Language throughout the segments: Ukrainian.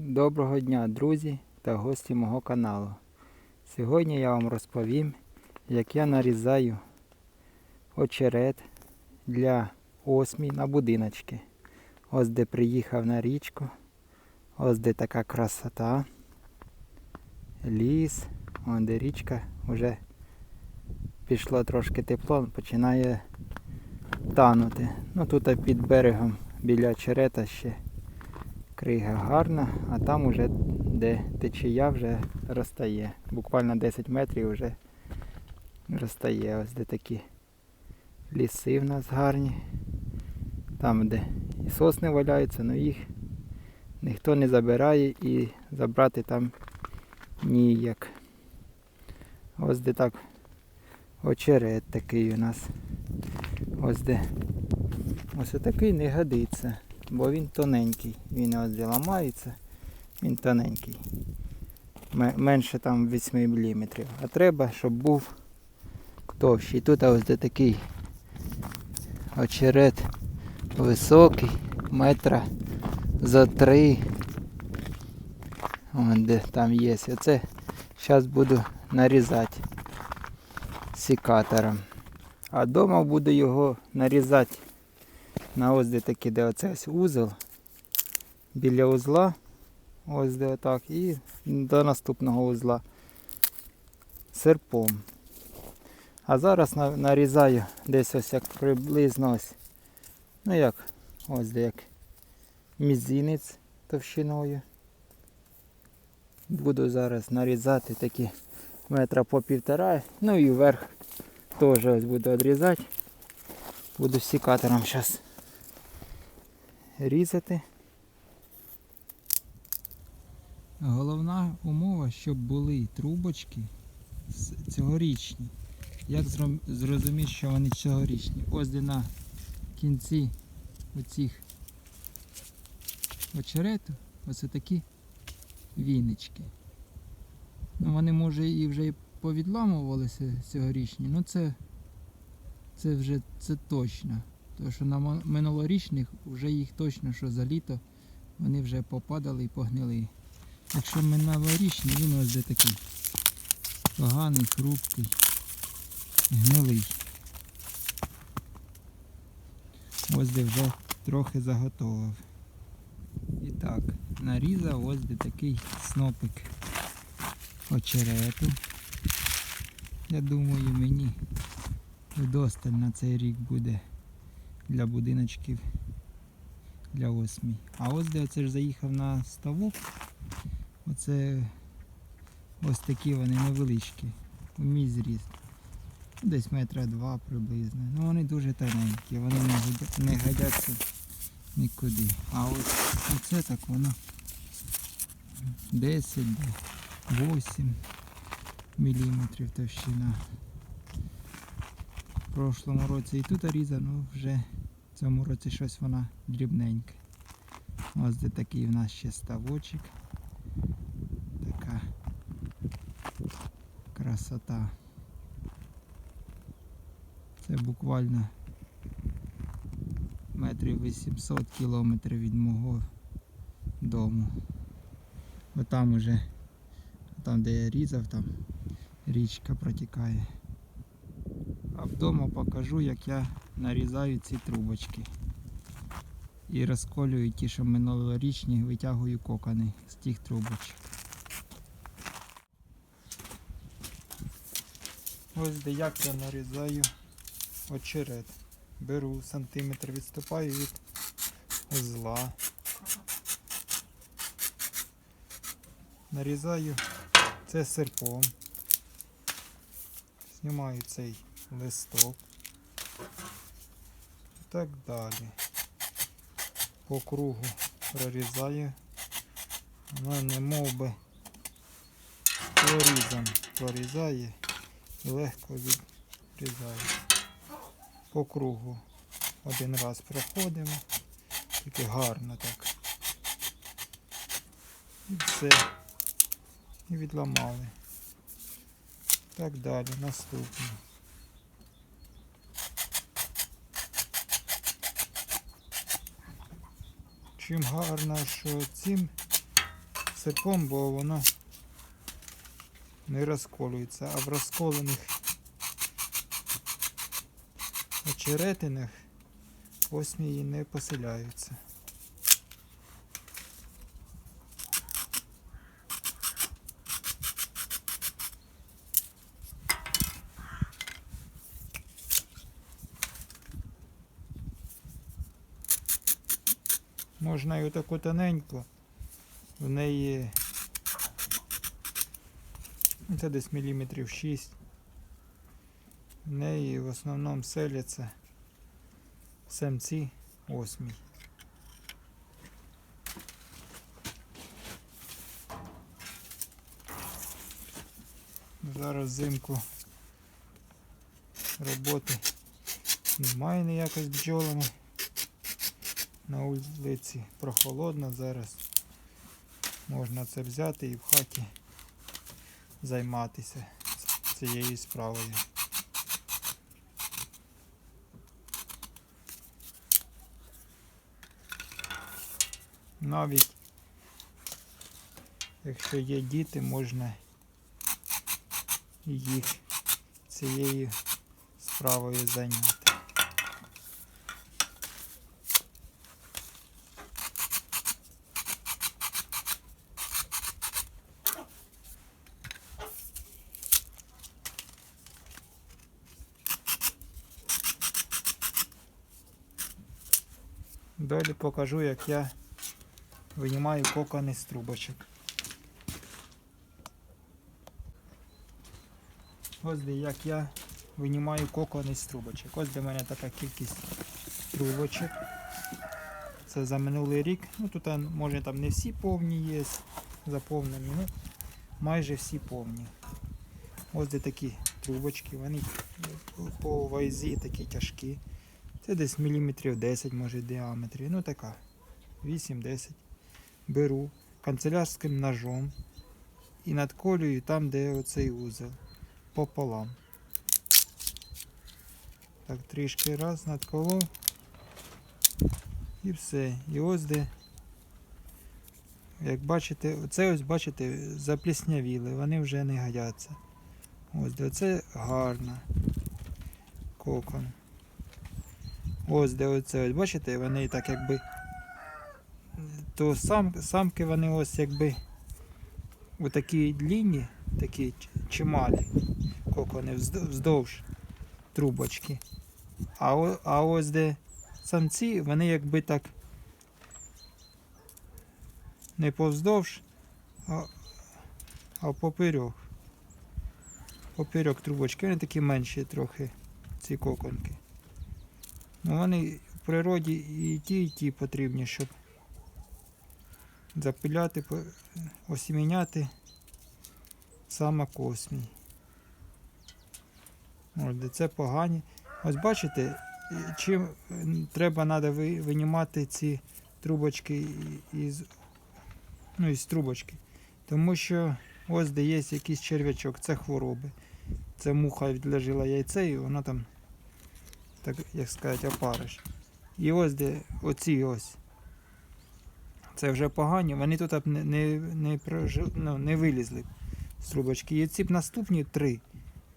Доброго дня, друзі та гості мого каналу. Сьогодні я вам розповім, як я нарізаю очерет для осмій на будиночки. Ось де приїхав на річку. Ось де така красота. Ліс. Ось де річка вже пішло трошки тепло, починає танути. Ну тут під берегом біля очерета ще крига гарна, а там уже де течія вже розтає. Буквально 10 метрів вже розтає. Ось де такі ліси в нас гарні. Там, де і сосни валяються, але їх ніхто не забирає і забрати там ніяк. Ось де так очерет такий у нас. Ось де. Ось такий не годиться бо він тоненький. Він ось де ламається, він тоненький. Менше там 8 мм. А треба, щоб був товщий. Тут ось де такий очерет високий, метра за три. Вон де там є. Оце зараз буду нарізати секатором. А вдома буду його нарізати на ось де такі, де оце ось узел. Біля узла. Ось де отак. І до наступного узла серпом. А зараз нарізаю десь ось як приблизно ось. Ну як, ось де як мізинець товщиною. Буду зараз нарізати такі метра по півтора. Ну і вверх теж ось буду відрізати. Буду секатором зараз різати. Головна умова, щоб були трубочки цьогорічні. Як зрозуміти, що вони цьогорічні? Ось де на кінці оцих очерету ось такі вінички. Ну, вони може і вже і повідламувалися цьогорічні, ну це, це вже це точно. Тому що на минулорічних вже їх точно, що за літо вони вже попадали і погнили. Якщо минулорічний, він ось де такий поганий, хрупкий, гнилий. Ось де вже трохи заготовив. І так, нарізав ось де такий снопик очерету. Я думаю, мені вдосталь на цей рік буде для будиночків для осмій. А ось де оце ж заїхав на ставок. Оце ось такі вони невеличкі. У мій зріст. Десь метра два приблизно. Ну вони дуже тоненькі, вони не, годяться нікуди. А ось оце так воно 10, 8 міліметрів товщина. Прошлому році і тут різа, ну вже в цьому році щось вона дрібненька. Ось де такий в нас ще ставочок. Така красота. Це буквально метрів 800 кілометрів від мого дому. Бо там уже, там де я різав, там річка протікає. Вдома покажу, як я нарізаю ці трубочки. І розколюю ті, що минулорічні, витягую кокони з тих трубочок. Ось де як я нарізаю очерет. Беру сантиметр, відступаю від узла. Нарізаю це серпом. Знімаю цей листок. І так далі. По кругу прорізаю. Воно не мов би прорізом прорізає і легко відрізає. По кругу один раз проходимо. Тільки гарно так. І все. І відламали. Так далі, наступне. Чим гарно, що цим серпом, бо воно не розколюється, а в розколених очеретинах осмії не поселяються. Можна і отаку тоненьку. В неї це десь міліметрів 6. В неї в основному селяться самці осмій. Зараз взимку роботи немає ніякої з бджолами. На вулиці прохолодно зараз. Можна це взяти і в хаті займатися цією справою. Навіть якщо є діти, можна їх цією справою зайняти. Далі покажу, як я винімаю кокони з трубочок. Ось де як я винімаю кокони з трубочок. Ось де в мене така кількість трубочок. Це за минулий рік. Ну тут може там не всі повні є, заповнені, ну майже всі повні. Ось де такі трубочки, вони по вазі такі тяжкі. Це десь міліметрів 10 може в діаметрі. Ну така. 8-10. Беру канцелярським ножом і надколюю там, де оцей узел. Пополам. Так, трішки раз надколов. І все. І ось де. Як бачите, оце ось бачите, запліснявіли, вони вже не годяться. Ось де це гарно. Кокон. Ось де оце, ось бачите, вони так якби. То сам, самки вони ось якби у такій лінії, такі чималі кокони вздо- вздовж трубочки. А, а ось де самці, вони якби так не повздовж, а, а поперек. Поперек трубочки, вони такі менші трохи, ці коконки. Ну, вони в природі і ті, і ті потрібні, щоб запиляти, осіміняти самок осмій. Ось це погані. Ось бачите, чим треба треба винімати ці трубочки із, ну, із трубочки. Тому що ось де є якийсь черв'ячок, це хвороби. Це муха відложила яйце і воно там так як сказати, опариш. І ось де оці ось. Це вже погані, вони тут не, не, не, прожи, ну, не вилізли з трубочки. І ці б наступні три,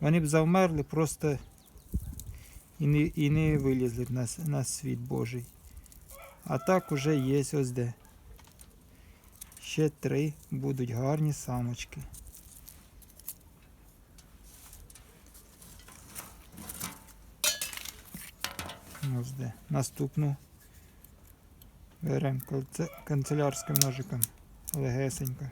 вони б завмерли просто і не, і не вилізли б на, на світ Божий. А так уже є ось де. Ще три будуть гарні самочки. Де. Наступну беремо канцелярським ножиком легесенько.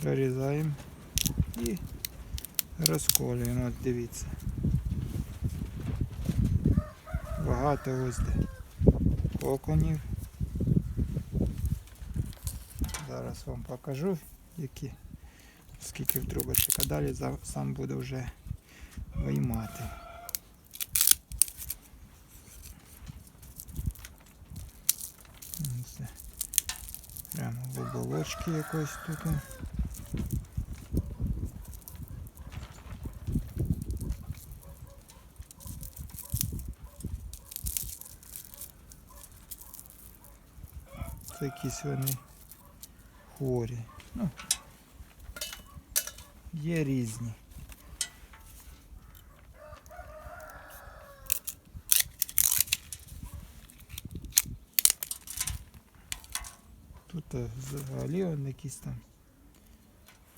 Прорізаємо і розколюємо. От дивіться. Багато ось де коконів. Зараз вам покажу, які скільки в трубочок, а далі сам буду вже виймати. Це прямо в оболочці якось тут. Це якісь вони хворі. Ну, є різні. Тут е, взагалі он якісь там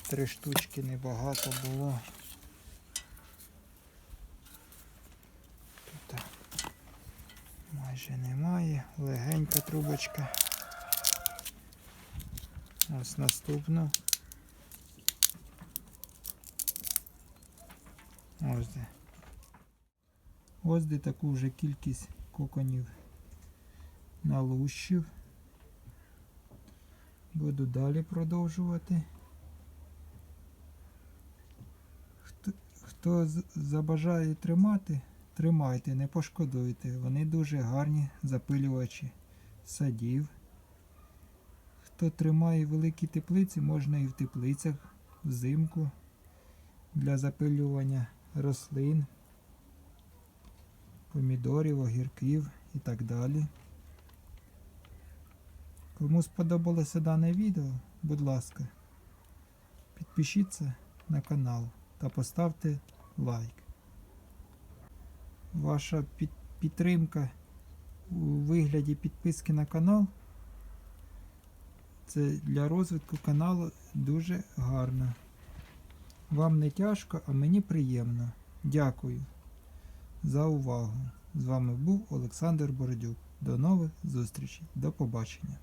три штучки небагато було. Тут е, майже немає. Легенька трубочка. Ось наступну. Ось де. Ось де таку вже кількість коконів налущив. Буду далі продовжувати. Хто, хто забажає тримати, тримайте, не пошкодуйте. Вони дуже гарні запилювачі садів. Хто тримає великі теплиці, можна і в теплицях взимку для запилювання рослин, помідорів, огірків і так далі. Кому сподобалося дане відео, будь ласка, підпишіться на канал та поставте лайк. Ваша під- підтримка у вигляді підписки на канал це для розвитку каналу дуже гарно. Вам не тяжко, а мені приємно. Дякую за увагу. З вами був Олександр Бородюк. До нових зустрічей. До побачення.